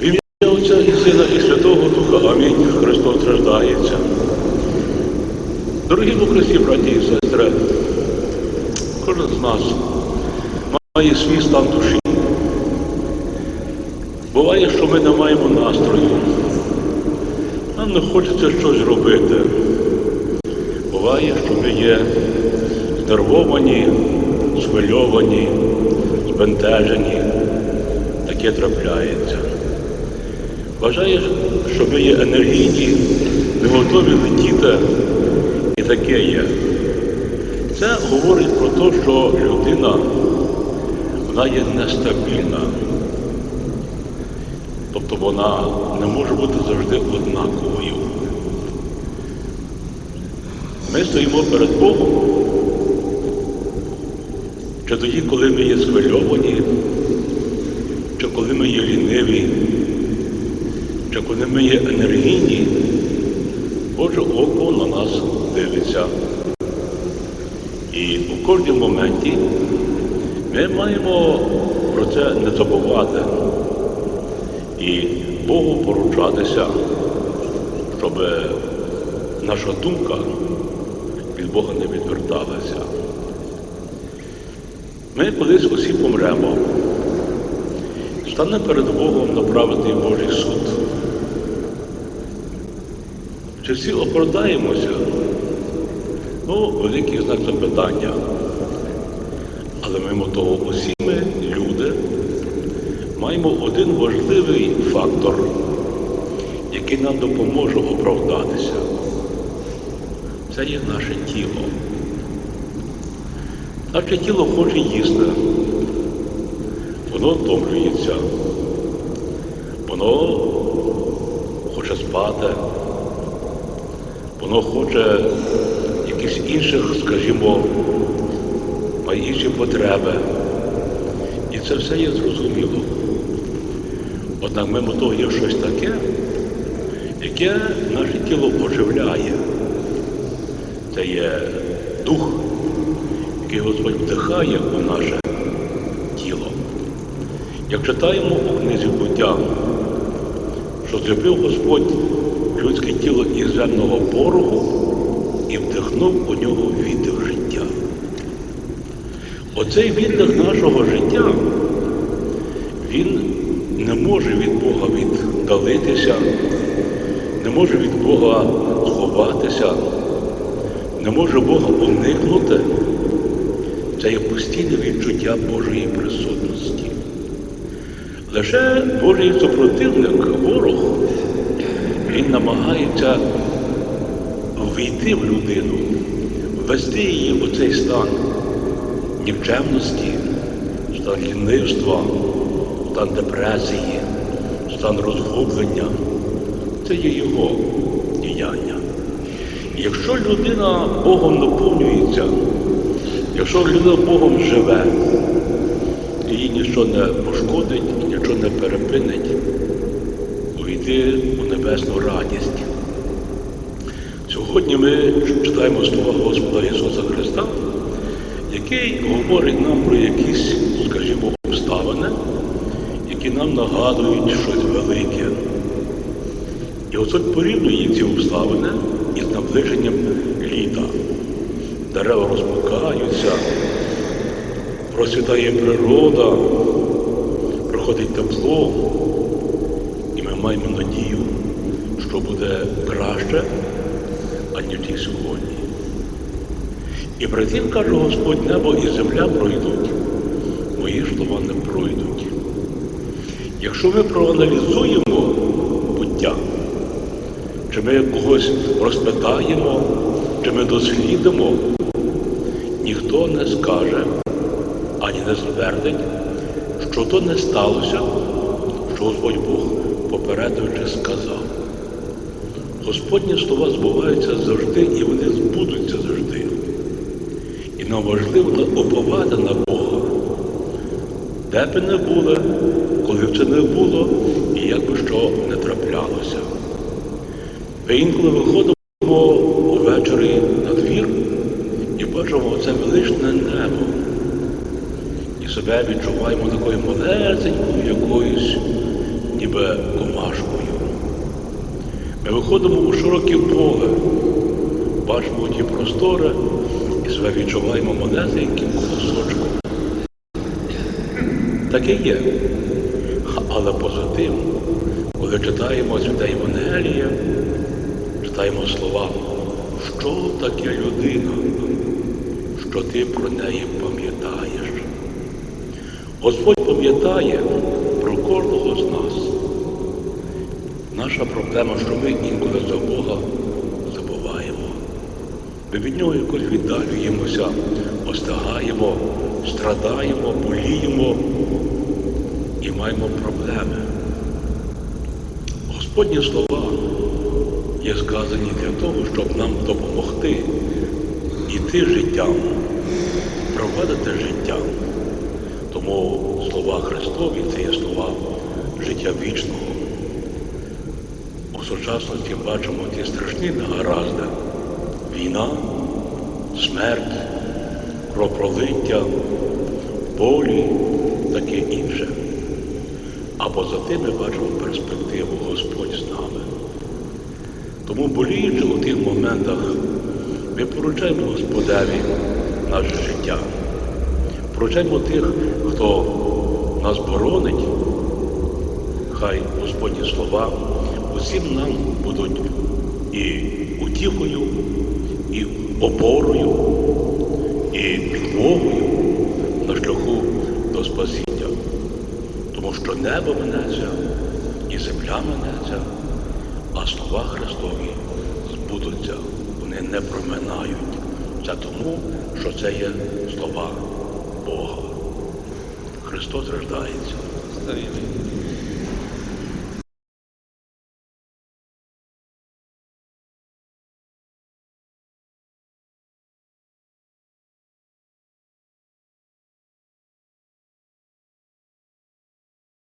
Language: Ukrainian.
В ім'я Отця і Сина і Святого Духа. Амінь. Христос страждається. Дорогі Христі, браті і сестри, кожен з нас має свій стан душі. Буває, що ми не маємо настрою. Нам не хочеться щось робити. Буває, що ми є знервовані, схвильовані, збентежені. Таке трапляється. Вважає, що ми є енергійні, ми готові летіти, і таке є. Це говорить про те, що людина вона є нестабільна. Тобто вона не може бути завжди однаковою. Ми стоїмо перед Богом. Чи тоді, коли ми є схвильовані, ми є ліниві, чи коли ми є енергійні, Боже око на нас дивиться. І у кожному моменті ми маємо про це не забувати і Богу поручатися, щоб наша думка від Бога не відверталася. Ми колись усі помремо, стане перед Богом направити Божий суд. Чи всі оправдаємося? Ну, великий знак запитання. Але мимо того усі ми, люди, маємо один важливий фактор, який нам допоможе оправдатися. Це є наше тіло. Наше тіло хоче їсти, воно втомлюється, воно хоче спати, воно хоче якихось інших, скажімо, має інші потреби. І це все є зрозуміло. Однак мимо того є щось таке, яке наше тіло оживляє. Це є дух, який Господь вдихає у наше. Як читаємо у книзі буття, що зробив Господь людське тіло із земного пороху і вдихнув у нього віддих життя. Оцей віддих нашого життя, він не може від Бога віддалитися, не може від Бога сховатися, не може Бога уникнути. Це є постійне відчуття Божої присутності. Лише Божий супротивник, ворог, він намагається ввійти в людину, ввести її у цей стан нікчемності, стан лінивства, стан депресії, стан розгублення. Це є його діяння. Якщо людина Богом наповнюється, якщо людина Богом живе, її нічого не пошкодить, нічого не перепинить, увійти у небесну радість. Сьогодні ми читаємо слова Господа Ісуса Христа, який говорить нам про якісь, скажімо, обставини, які нам нагадують щось велике. І Господь порівнює ці обставини із наближенням літа. Дерева розпукаються, процвітає природа, проходить тепло, і ми маємо надію, що буде краще, аніж і сьогодні. І при тим, каже Господь, небо і земля пройдуть, мої слова не пройдуть. Якщо ми проаналізуємо буття, чи ми когось розпитаємо, чи ми дослідимо, ніхто не скаже, не ствердить, що то не сталося, що Господь Бог попередуючи сказав. Господні слова збуваються завжди і вони збудуться завжди. І нам важливо оповати на Бога, де б не були, коли б це не було, і як би що не траплялося. Ми інколи виходимо увечері на двір і бачимо оце величне небо. І себе відчуваємо такою малесенькою якоюсь ніби комашкою. Ми виходимо у широке поле, бачимо ті простори і себе відчуваємо малесеньким колосочком. Таке є. Але поза тим, коли читаємо святе Євангеліє, читаємо слова, що таке людина, що ти про неї пам'ятаєш. Господь пам'ятає про кожного з нас. Наша проблема, що ми інколи за Бога забуваємо. Ми від нього якось віддалюємося, остагаємо, страдаємо, боліємо і маємо проблеми. Господні слова є сказані для того, щоб нам допомогти йти життям, провадити життя. Тому слова Христові це є слова життя вічного. У сучасності бачимо ті страшні негаразди. Війна, смерть, кровопролиття, болі, таке інше. А поза тим ми бачимо перспективу Господь з нами. Тому боліючи у тих моментах, ми поручаємо Господеві наше життя. Поручаємо тих, хто нас боронить, хай Господні слова усім нам будуть і утіхою, і опорою, і підмогою на шляху до спасіння. Тому що небо минеться і земля минеться, а слова Христові збудуться, вони не проминають. Це тому, що це є слова Бога. Христос рождається. Старіний.